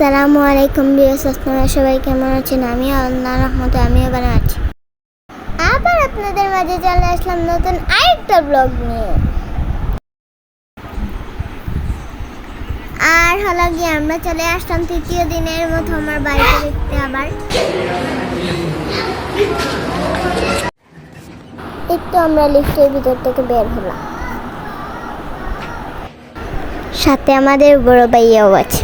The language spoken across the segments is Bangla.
আসসালামু আলাইকুম বিয়াস আপনারা সবাই কেমন আছেন? আমি আল্লাহ রহমতে আমি ভালো আছি। আবার আপনাদের মাঝে চলে আসলাম নতুন আরেকটা ব্লগ নিয়ে। আর হলো গিয়ে আমরা চলে আসলাম তৃতীয় দিনের মতো আমার বাড়িতে দেখতে আবার। একটু আমরা লিফটের ভিতর থেকে বের হলাম। সাথে আমাদের বড় ভাইয়াও আছে।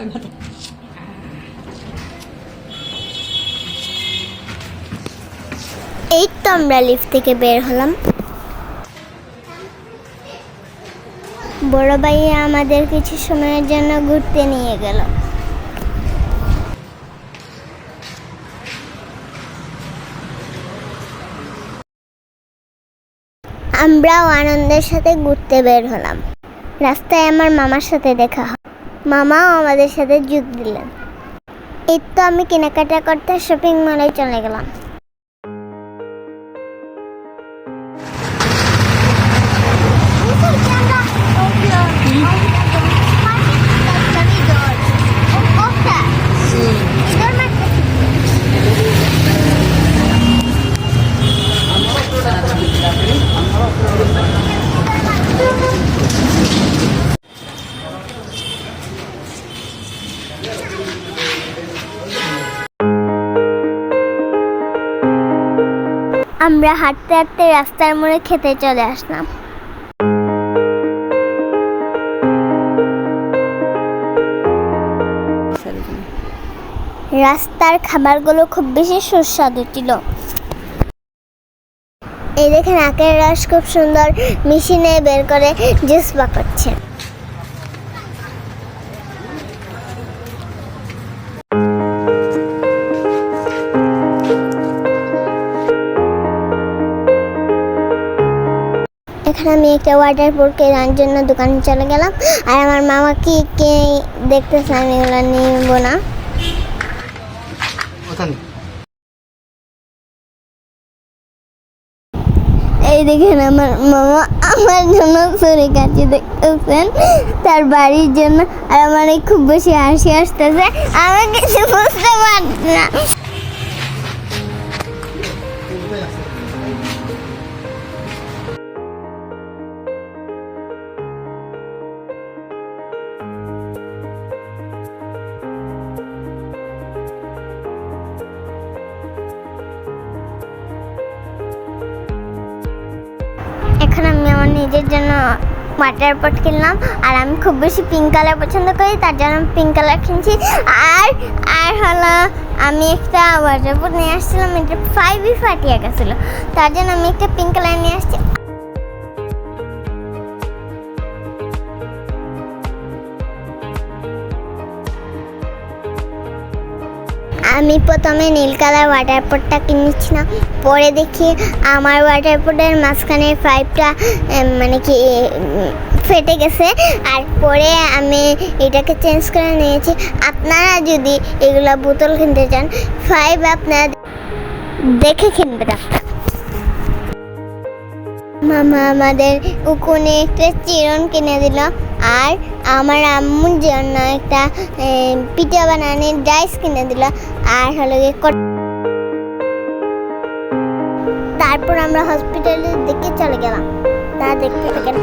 My god. এই তো আমরা লিফট থেকে বের হলাম। বড় ভাইয়া আমাদের কিছু সময়ের জন্য ঘুরতে নিয়ে গেল। আমরাও আনন্দের সাথে ঘুরতে বের হলাম। রাস্তায় আমার মামার সাথে দেখা হয়। মামাও আমাদের সাথে যোগ দিলেন। এই তো আমি কেনাকাটা করতে শপিং মলে চলে গেলাম। আমরা হাঁটতে হাঁটতে রাস্তার মোড়ে খেতে চলে আসলাম। রাস্তার খাবারগুলো খুব বেশি সুস্বাদু ছিল। এই দেখেন, আখের রস খুব সুন্দর, মেশিনে বের করে জুস পাকাচ্ছে। এখানে আমি একটা ওয়াটার প্রুফ কেনার জন্য দোকানে চলে গেলাম। আর আমার মামা কি কে দেখতেছে আমি এগুলো নিব না। এই দেখেন আমার মামা আমার জন্য ছুরি কাছে দেখতেছেন। তার বাড়ির জন্য। আর আমার খুব বেশি হাসি আসতেছে। আমি কিছু বুঝতে পারছি না। নিজের জন্য ওয়াটার পট কিনলাম। আর আমি খুব বেশি পিঙ্ক কালার পছন্দ করি, তার জন্য আমি পিঙ্ক কালার কিনছি। আর আর হলো, আমি একটা ওয়াটার পট নিয়ে আসছিলাম, এটা ফাইভই ফাটিয়ে গেছিল। তার জন্য আমি একটা পিঙ্ক কালার নিয়ে আসছি। আমি প্রথমে নীল কালার ওয়াটার পটটা কিনেছিলাম, পরে দেখি আমার ওয়াটার পটের মাঝখানে পাইপটা মানে কি ফেটে গেছে। আর পরে আমি এটাকে চেঞ্জ করে নিয়েছি। আপনারা যদি এগুলো বোতল কিনতে চান ফাইভ আপনারা দেখে কিনবেন মামা আমাদের উকুনে একটা চিরন কিনে দিল। আর আমার আম্মুর জন্য একটা পিঠা বানানোর ডাইস কিনে দিল, আর হলো তারপর আমরা হসপিটালে দেখে চলে গেলাম। তা দেখতে থাকেন।